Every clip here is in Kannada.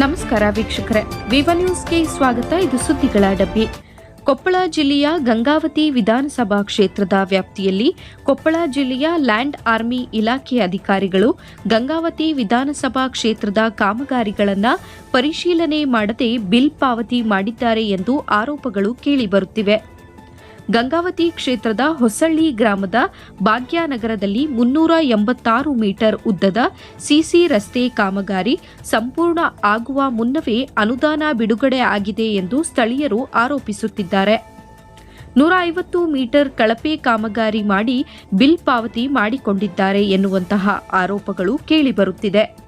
ನಮಸ್ಕಾರ ವೀಕ್ಷಕರೇ. ವಿವ ನ್ಯೂಸ್ಗೆ ಸ್ವಾಗತ. ಇದು ಸುದ್ದಿಗಳ ಡಬ್ಬಿ. ಕೊಪ್ಪಳ ಜಿಲ್ಲೆಯ ಗಂಗಾವತಿ ವಿಧಾನಸಭಾ ಕ್ಷೇತ್ರದ ವ್ಯಾಪ್ತಿಯಲ್ಲಿ ಕೊಪ್ಪಳ ಜಿಲ್ಲೆಯ ಲ್ಯಾಂಡ್ ಆರ್ಮಿ ಇಲಾಖೆ ಅಧಿಕಾರಿಗಳು ಗಂಗಾವತಿ ವಿಧಾನಸಭಾ ಕ್ಷೇತ್ರದ ಕಾಮಗಾರಿಗಳನ್ನು ಪರಿಶೀಲನೆ ಮಾಡದೆ ಬಿಲ್ ಪಾವತಿ ಮಾಡಿದ್ದಾರೆ ಎಂದು ಆರೋಪಗಳು ಕೇಳಿಬರುತ್ತಿವೆ ಗಂಗಾವತಿ ಕ್ಷೇತ್ರದ ಹೊಸಳ್ಳಿ ಗ್ರಾಮದ ಭಾಗ್ಯನಗರದಲ್ಲಿ ಮುನ್ನೂರ ಎಂಬತ್ತಾರು ಮೀಟರ್ ಉದ್ದದ ಸಿಸಿ ರಸ್ತೆ ಕಾಮಗಾರಿ ಸಂಪೂರ್ಣ ಆಗುವ ಮುನ್ನವೇ ಅನುದಾನ ಬಿಡುಗಡೆ ಆಗಿದೆ ಎಂದು ಸ್ಥಳೀಯರು ಆರೋಪಿಸುತ್ತಿದ್ದಾರೆ. ನೂರ ಐವತ್ತು ಮೀಟರ್ ಕಳಪೆ ಕಾಮಗಾರಿ ಮಾಡಿ ಬಿಲ್ ಪಾವತಿ ಮಾಡಿಕೊಂಡಿದ್ದಾರೆ ಎನ್ನುವಂತಹ ಆರೋಪಗಳು ಕೇಳಿಬರುತ್ತಿದೆ.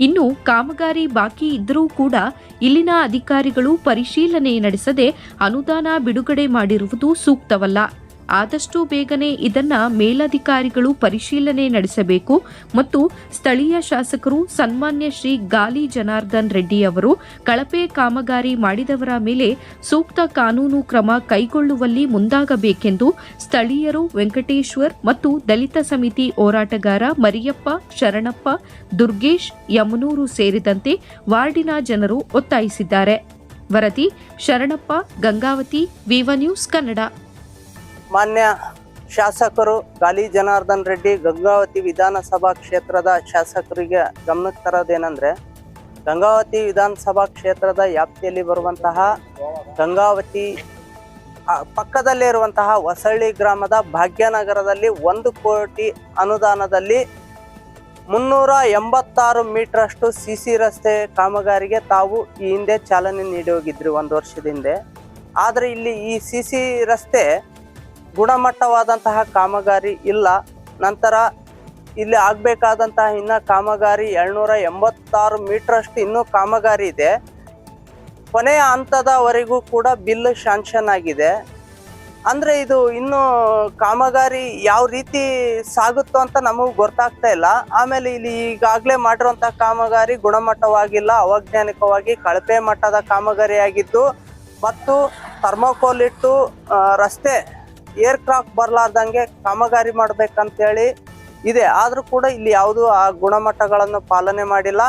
ಇನ್ನು ಕಾಮಗಾರಿ ಬಾಕಿ ಇದ್ದರೂ ಕೂಡ ಇಲ್ಲಿನ ಅಧಿಕಾರಿಗಳು ಪರಿಶೀಲನೆ ನಡೆಸದೆ ಅನುದಾನ ಬಿಡುಗಡೆ ಮಾಡಿರುವುದು ಸೂಕ್ತವಲ್ಲ. ಆದಷ್ಟು ಬೇಗನೆ ಇದನ್ನ ಮೇಲಧಿಕಾರಿಗಳು ಪರಿಶೀಲನೆ ನಡೆಸಬೇಕು ಮತ್ತು ಸ್ಥಳೀಯ ಶಾಸಕರು ಸನ್ಮಾನ್ಯ ಶ್ರೀ ಗಾಲಿ ಜನಾರ್ದನ್ ರೆಡ್ಡಿ ಅವರು ಕಳಪೆ ಕಾಮಗಾರಿ ಮಾಡಿದವರ ಮೇಲೆ ಸೂಕ್ತ ಕಾನೂನು ಕ್ರಮ ಕೈಗೊಳ್ಳುವಲ್ಲಿ ಮುಂದಾಗಬೇಕೆಂದು ಸ್ಥಳೀಯರು ವೆಂಕಟೇಶ್ವರ್ ಮತ್ತು ದಲಿತ ಸಮಿತಿ ಹೋರಾಟಗಾರ ಮರಿಯಪ್ಪ, ಶರಣಪ್ಪ, ದುರ್ಗೇಶ್, ಯಮನೂರು ಸೇರಿದಂತೆ ವಾರ್ಡಿನ ಜನರು ಒತ್ತಾಯಿಸಿದ್ದಾರೆ. ವರದಿ ಶರಣಪ್ಪ, ಗಂಗಾವತಿ, ವಿವ ನ್ಯೂಸ್ ಕನ್ನಡ. ಮಾನ್ಯ ಶಾಸಕರು ಗಾಲಿ ಜನಾರ್ದನ್ ರೆಡ್ಡಿ ಗಂಗಾವತಿ ವಿಧಾನಸಭಾ ಕ್ಷೇತ್ರದ ಶಾಸಕರಿಗೆ ಗಮನಕ್ಕೆ ತರೋದೇನೆಂದರೆ, ಗಂಗಾವತಿ ವಿಧಾನಸಭಾ ಕ್ಷೇತ್ರದ ವ್ಯಾಪ್ತಿಯಲ್ಲಿ ಬರುವಂತಹ ಗಂಗಾವತಿ ಪಕ್ಕದಲ್ಲೇ ಇರುವಂತಹ ಹೊಸಳ್ಳಿ ಗ್ರಾಮದ ಭಾಗ್ಯನಗರದಲ್ಲಿ ಒಂದು ಕೋಟಿ ಅನುದಾನದಲ್ಲಿ ಮುನ್ನೂರ ಎಂಬತ್ತಾರು ಮೀಟ್ರಷ್ಟು ಸಿ ಸಿ ರಸ್ತೆ ಕಾಮಗಾರಿಗೆ ತಾವು ಈ ಹಿಂದೆ ಚಾಲನೆ ನೀಡಿ ಹೋಗಿದ್ರಿ ಒಂದು ವರ್ಷದ ಹಿಂದೆ. ಆದರೆ ಇಲ್ಲಿ ಈ ಸಿ ಸಿ ರಸ್ತೆ ಗುಣಮಟ್ಟವಾದಂತಹ ಕಾಮಗಾರಿ ಇಲ್ಲ. ನಂತರ ಇಲ್ಲಿ ಆಗಬೇಕಾದಂತಹ ಇನ್ನ ಕಾಮಗಾರಿ ಏಳ್ನೂರ ಎಂಬತ್ತಾರು ಮೀಟ್ರಷ್ಟು ಇನ್ನೂ ಕಾಮಗಾರಿ ಇದೆ. ಕೊನೆಯ ಹಂತದವರೆಗೂ ಕೂಡ ಬಿಲ್ ಶಾಂಕ್ಷನ್ ಆಗಿದೆ. ಅಂದರೆ ಇದು ಇನ್ನು ಕಾಮಗಾರಿ ಯಾವ ರೀತಿ ಸಾಗುತ್ತೋ ಅಂತ ನಮಗೂ ಗೊತ್ತಾಗ್ತಾ ಇಲ್ಲ. ಆಮೇಲೆ ಇಲ್ಲಿ ಈಗಾಗಲೇ ಮಾಡಿರುವಂಥ ಕಾಮಗಾರಿ ಗುಣಮಟ್ಟವಾಗಿಲ್ಲ, ಅವೈಜ್ಞಾನಿಕವಾಗಿ ಕಳಪೆ ಮಟ್ಟದ ಕಾಮಗಾರಿ ಆಗಿದ್ದು ಮತ್ತು ಥರ್ಮೋಕೋಲ್ ಇಟ್ಟು ರಸ್ತೆ ಏರ್ ಕ್ರಾಫ್ಟ್ ಬರಲಾರ್ದಂಗೆ ಕಾಮಗಾರಿ ಮಾಡ್ಬೇಕಂತೇಳಿ ಇದೆ. ಆದರೂ ಕೂಡ ಇಲ್ಲಿ ಯಾವುದು ಆ ಗುಣಮಟ್ಟಗಳನ್ನು ಪಾಲನೆ ಮಾಡಿಲ್ಲ.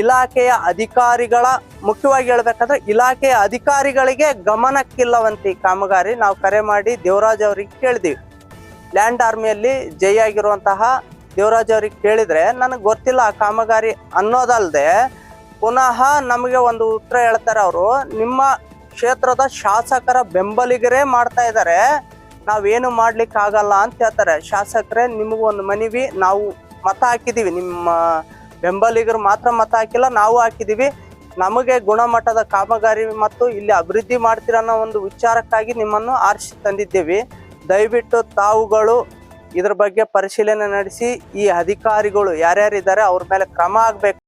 ಇಲಾಖೆಯ ಅಧಿಕಾರಿಗಳ, ಮುಖ್ಯವಾಗಿ ಹೇಳ್ಬೇಕಂದ್ರೆ ಇಲಾಖೆಯ ಅಧಿಕಾರಿಗಳಿಗೆ ಗಮನಕ್ಕಿಲ್ಲವಂತೆ ಕಾಮಗಾರಿ ನಾವು ಕರೆ ಮಾಡಿ ದೇವರಾಜ್ ಅವ್ರಿಗೆ ಕೇಳಿದೀವಿ. ಲ್ಯಾಂಡ್ ಆರ್ಮಿಯಲ್ಲಿ ಜೈ ಆಗಿರುವಂತಹ ದೇವರಾಜ್ ಅವ್ರಿಗೆ ಕೇಳಿದ್ರೆ ನನಗೆ ಗೊತ್ತಿಲ್ಲ ಆ ಕಾಮಗಾರಿ ಅನ್ನೋದಲ್ಲದೆ ಪುನಃ ನಮಗೆ ಒಂದು ಉತ್ತರ ಹೇಳ್ತಾರೆ ಅವರು, ನಿಮ್ಮ ಕ್ಷೇತ್ರದ ಶಾಸಕರ ಬೆಂಬಲಿಗರೇ ಮಾಡ್ತಾ ಇದ್ದಾರೆ. ನಾವೇನು ಮಾಡ್ಲಿಕ್ಕೆ ಆಗಲ್ಲ ಅಂತ ಹೇಳ್ತಾರೆ. ಶಾಸಕರೇ ಒಂದು ಮನವಿ. ನಾವು ಮತ ಹಾಕಿದೀವಿ. ನಿಮ್ಮ ಬೆಂಬಲಿಗರು ಮಾತ್ರ ಮತ ಹಾಕಿಲ್ಲ, ನಾವು ಹಾಕಿದೀವಿ. ನಮಗೆ ಗುಣಮಟ್ಟದ ಕಾಮಗಾರಿ ಮತ್ತು ಇಲ್ಲಿ ಅಭಿವೃದ್ಧಿ ಮಾಡ್ತೀರ ಅನ್ನೋ ಒಂದು ವಿಚಾರಕ್ಕಾಗಿ ನಿಮ್ಮನ್ನು ಆರಿಸಿ ತಂದಿದ್ದೇವೆ. ದಯವಿಟ್ಟು ತಾವುಗಳು ಇದ್ರ ಬಗ್ಗೆ ಪರಿಶೀಲನೆ ನಡೆಸಿ, ಈ ಅಧಿಕಾರಿಗಳು ಯಾರ್ಯಾರಿದ್ದಾರೆ, ಅವ್ರ ಮೇಲೆ ಕ್ರಮ ಆಗ್ಬೇಕು.